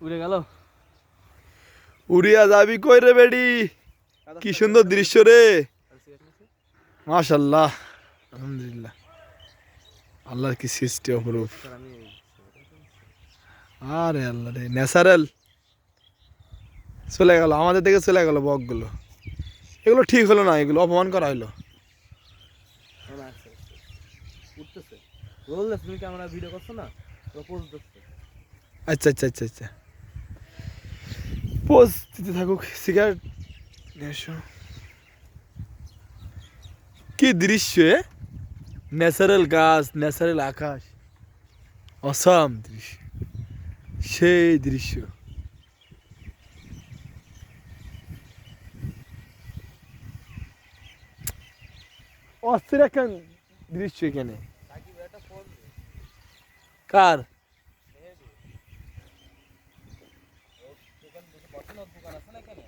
উড়ে গেল। উড়িয়া যাবি কই রে বেডি? কি সুন্দর দৃশ্য রে। মাশাল্লাহ। আলহামদুলিল্লাহ। আল্লাহর কি সৃষ্টি অপরূপ। আরে আল্লাহ রে ন্যাচারাল। চলে গেল আমাদের থেকে চলে গেল বকগুলো। এগুলো ঠিক হলো না এগুলো অপমান করা হলো। আচ্ছা আচ্ছা আচ্ছা আচ্ছা। পোজ দিতে থাকুক সিগারেট এসো কি দৃশ্য ন্যাচারাল গাছ ন্যাচারাল আকাশ। অসাম দৃশ্য। সেই দৃশ্য। অস্থির একটা দৃশ্য এখানে। কার? দোকান আছে না কেন